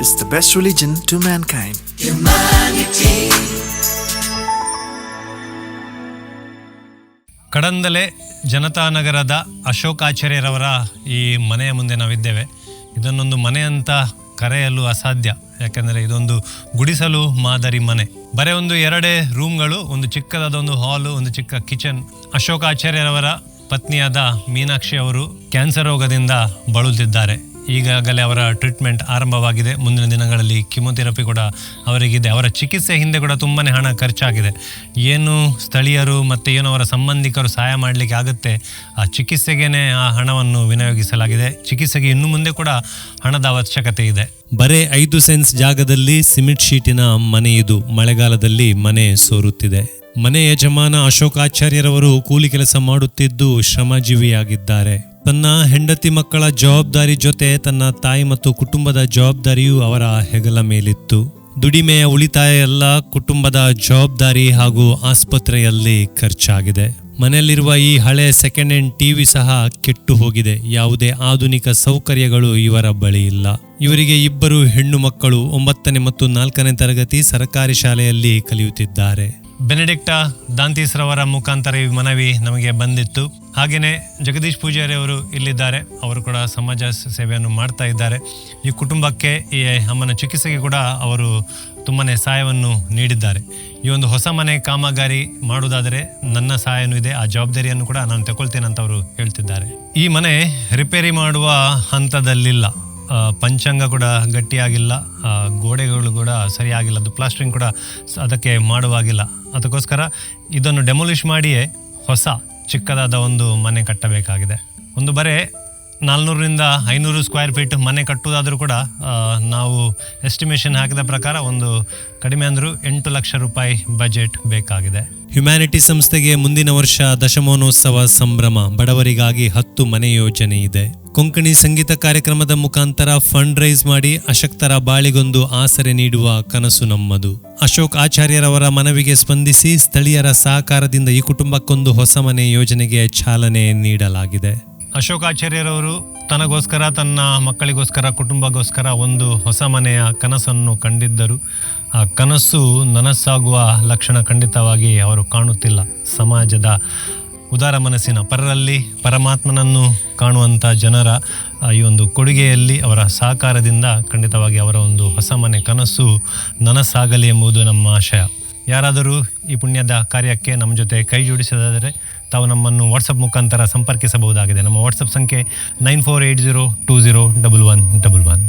is the best religion to mankind. Kadandale ಜನತಾನಗರದ ಅಶೋಕಾಚಾರ್ಯರವರ ಈ ಮನೆಯ ಮುಂದೆ ನಾವಿದ್ದೇವೆ. ಇದನ್ನೊಂದು ಮನೆ ಅಂತ ಕರೆಯಲು ಅಸಾಧ್ಯ. ಯಾಕೆಂದರೆ ಇದೊಂದು ಗುಡಿಸಲು ಮಾದರಿ ಮನೆ. ಬರೀ ಒಂದು ಎರಡೇ ರೂಮ್ಗಳು, ಒಂದು ಚಿಕ್ಕದಾದ ಒಂದು ಹಾಲು, ಒಂದು ಚಿಕ್ಕ ಕಿಚನ್. ಅಶೋಕಾಚಾರ್ಯರವರ ಪತ್ನಿಯಾದ ಮೀನಾಕ್ಷಿ ಅವರು ಕ್ಯಾನ್ಸರ್ ರೋಗದಿಂದ ಬಳಲುತ್ತಿದ್ದಾರೆ. ಈಗಾಗಲೇ ಅವರ ಟ್ರೀಟ್ಮೆಂಟ್ ಆರಂಭವಾಗಿದೆ. ಮುಂದಿನ ದಿನಗಳಲ್ಲಿ ಕಿಮೊಥೆರಪಿ ಕೂಡ ಅವರಿಗಿದೆ. ಅವರ ಚಿಕಿತ್ಸೆ ಹಿಂದೆ ಕೂಡ ತುಂಬಾ ಹಣ ಖರ್ಚಾಗಿದೆ. ಏನು ಸ್ಥಳೀಯರು ಮತ್ತು ಏನು ಅವರ ಸಂಬಂಧಿಕರು ಸಹಾಯ ಮಾಡಲಿಕ್ಕೆ ಆಗುತ್ತೆ, ಆ ಚಿಕಿತ್ಸೆಗೇನೆ ಆ ಹಣವನ್ನು ವಿನಿಯೋಗಿಸಲಾಗಿದೆ. ಚಿಕಿತ್ಸೆಗೆ ಇನ್ನು ಮುಂದೆ ಕೂಡ ಹಣದ ಅವಶ್ಯಕತೆ ಇದೆ. ಬರೇ ಐದು ಸೆನ್ಸ್ ಜಾಗದಲ್ಲಿ ಸಿಮೆಂಟ್ ಶೀಟಿನ ಮನೆ ಇದು. ಮಳೆಗಾಲದಲ್ಲಿ ಮನೆ ಸೋರುತ್ತಿದೆ. ಮನೆ ಯಜಮಾನ ಅಶೋಕಾಚಾರ್ಯರವರು ಕೂಲಿ ಕೆಲಸ ಮಾಡುತ್ತಿದ್ದು ಶ್ರಮಜೀವಿಯಾಗಿದ್ದಾರೆ. ತನ್ನ ಹೆಂಡತಿ ಮಕ್ಕಳ ಜವಾಬ್ದಾರಿ ಜೊತೆ ತನ್ನ ತಾಯಿ ಮತ್ತು ಕುಟುಂಬದ ಜವಾಬ್ದಾರಿಯೂ ಅವರ ಹೆಗಲ ಮೇಲಿತ್ತು. ದುಡಿಮೆಯ ಉಳಿತಾಯ ಎಲ್ಲ ಕುಟುಂಬದ ಜವಾಬ್ದಾರಿ ಹಾಗೂ ಆಸ್ಪತ್ರೆಯಲ್ಲಿ ಖರ್ಚಾಗಿದೆ. ಮನೆಯಲ್ಲಿರುವ ಈ ಹಳೆ ಸೆಕೆಂಡ್ ಹ್ಯಾಂಡ್ ಟಿವಿ ಸಹ ಕೆಟ್ಟು ಹೋಗಿದೆ. ಯಾವುದೇ ಆಧುನಿಕ ಸೌಕರ್ಯಗಳು ಇವರ ಬಳಿ ಇಲ್ಲ. ಇವರಿಗೆ ಇಬ್ಬರು ಹೆಣ್ಣು ಮಕ್ಕಳು ಒಂಬತ್ತನೇ ಮತ್ತು ನಾಲ್ಕನೇ ತರಗತಿ ಸರ್ಕಾರಿ ಶಾಲೆಯಲ್ಲಿ ಕಲಿಯುತ್ತಿದ್ದಾರೆ. ಬೆನೆಡಿಕ್ಟ ದಾಂತೀಸ್ರವರ ಮುಖಾಂತರ ಈ ಮನವಿ ನಮಗೆ ಬಂದಿತ್ತು. ಹಾಗೆಯೇ ಜಗದೀಶ್ ಪೂಜಾರಿ ಅವರು ಇಲ್ಲಿದ್ದಾರೆ. ಅವರು ಕೂಡ ಸಮಾಜ ಸೇವೆಯನ್ನು ಮಾಡ್ತಾ ಇದ್ದಾರೆ. ಈ ಕುಟುಂಬಕ್ಕೆ, ಈ ಅಮ್ಮನ ಚಿಕಿತ್ಸೆಗೆ ಕೂಡ ಅವರು ತುಂಬಾ ಸಹಾಯವನ್ನು ನೀಡಿದ್ದಾರೆ. ಈ ಒಂದು ಹೊಸ ಮನೆ ಕಾಮಗಾರಿ ಮಾಡುವುದಾದರೆ ನನ್ನ ಸಹಾಯನೂ ಇದೆ. ಆ ಜವಾಬ್ದಾರಿಯನ್ನು ಕೂಡ ನಾನು ತಗೊಳ್ತೇನೆ ಅಂತ ಅವರು ಹೇಳ್ತಿದ್ದಾರೆ. ಈ ಮನೆ ರಿಪೇರಿ ಮಾಡುವ ಹಂತದಲ್ಲಿಲ್ಲ. ಪಂಚಾಂಗ ಕೂಡ ಗಟ್ಟಿಯಾಗಿಲ್ಲ ಗೋಡೆಗಳು ಕೂಡ ಸರಿಯಾಗಿಲ್ಲ, ಅದು ಪ್ಲಾಸ್ಟ್ರಿಂಗ್ ಕೂಡ ಅದಕ್ಕೆ ಮಾಡುವಾಗಿಲ್ಲ. ಅದಕ್ಕೋಸ್ಕರ ಇದನ್ನು ಡೆಮೊಲಿಷ್ ಮಾಡಿಯೇ ಹೊಸ, ಚಿಕ್ಕದಾದ ಒಂದು ಮನೆ ಕಟ್ಟಬೇಕಾಗಿದೆ. ಒಂದು ಬರೇ ನಾಲ್ನೂರರಿಂದ ಐನೂರು ಸ್ಕ್ವೇರ್ ಫೀಟ್ ಮನೆ ಕಟ್ಟುವುದಾದರೂ ಕೂಡ ನಾವು ಎಸ್ಟಿಮೇಷನ್ ಹಾಕಿದ ಪ್ರಕಾರ ಒಂದು ಕಡಿಮೆ ಅಂದರೂ ಎಂಟು ಲಕ್ಷ ರೂಪಾಯಿ ಬಜೆಟ್ ಬೇಕಾಗಿದೆ. ಹ್ಯುಮ್ಯಾನಿಟಿ ಸಂಸ್ಥೆಗೆ ಮುಂದಿನ ವರ್ಷ ದಶಮಾನೋತ್ಸವ ಸಂಭ್ರಮ, ಬಡವರಿಗಾಗಿ ಹತ್ತು ಮನೆ ಯೋಜನೆ ಇದೆ. ಕೊಂಕಣಿ ಸಂಗೀತ ಕಾರ್ಯಕ್ರಮದ ಮುಖಾಂತರ ಫಂಡ್ ರೈಸ್ ಮಾಡಿ ಅಶಕ್ತರ ಬಾಳಿಗೊಂದು ಆಸರೆ ನೀಡುವ ಕನಸು ನಮ್ಮದು. ಅಶೋಕ್ ಆಚಾರ್ಯರವರ ಮನವಿಗೆ ಸ್ಪಂದಿಸಿ ಸ್ಥಳೀಯರ ಸಹಕಾರದಿಂದ ಈ ಕುಟುಂಬಕ್ಕೊಂದು ಹೊಸ ಮನೆ ಯೋಜನೆಗೆ ಚಾಲನೆ ನೀಡಲಾಗಿದೆ. ಅಶೋಕ್ ಆಚಾರ್ಯರವರು ತನಗೋಸ್ಕರ, ತನ್ನ ಮಕ್ಕಳಿಗೋಸ್ಕರ, ಕುಟುಂಬಗೋಸ್ಕರ ಒಂದು ಹೊಸ ಮನೆಯ ಕನಸನ್ನು ಕಂಡಿದ್ದರು. ಆ ಕನಸು ನನಸಾಗುವ ಲಕ್ಷಣ ಖಂಡಿತವಾಗಿ ಅವರು ಕಾಣುತ್ತಿಲ್ಲ. ಸಮಾಜದ ಉದಾರ ಮನಸ್ಸಿನ ಪರರಲ್ಲಿ ಪರಮಾತ್ಮನನ್ನು ಕಾಣುವಂಥ ಜನರ ಈ ಒಂದು ಕೊಡುಗೆಯಲ್ಲಿ ಅವರ ಸಹಕಾರದಿಂದ ಖಂಡಿತವಾಗಿ ಅವರ ಒಂದು ಹೊಸ ಮನೆ ಕನಸು ನನಸಾಗಲಿ ಎಂಬುದು ನಮ್ಮ ಆಶಯ. ಯಾರಾದರೂ ಈ ಪುಣ್ಯದ ಕಾರ್ಯಕ್ಕೆ ನಮ್ಮ ಜೊತೆ ಕೈ ಜೋಡಿಸೋದಾದರೆ ತಾವು ನಮ್ಮನ್ನು ವಾಟ್ಸಪ್ ಮುಖಾಂತರ ಸಂಪರ್ಕಿಸಬಹುದಾಗಿದೆ. ನಮ್ಮ ವಾಟ್ಸಪ್ ಸಂಖ್ಯೆ nine four eight zero two zero double one double one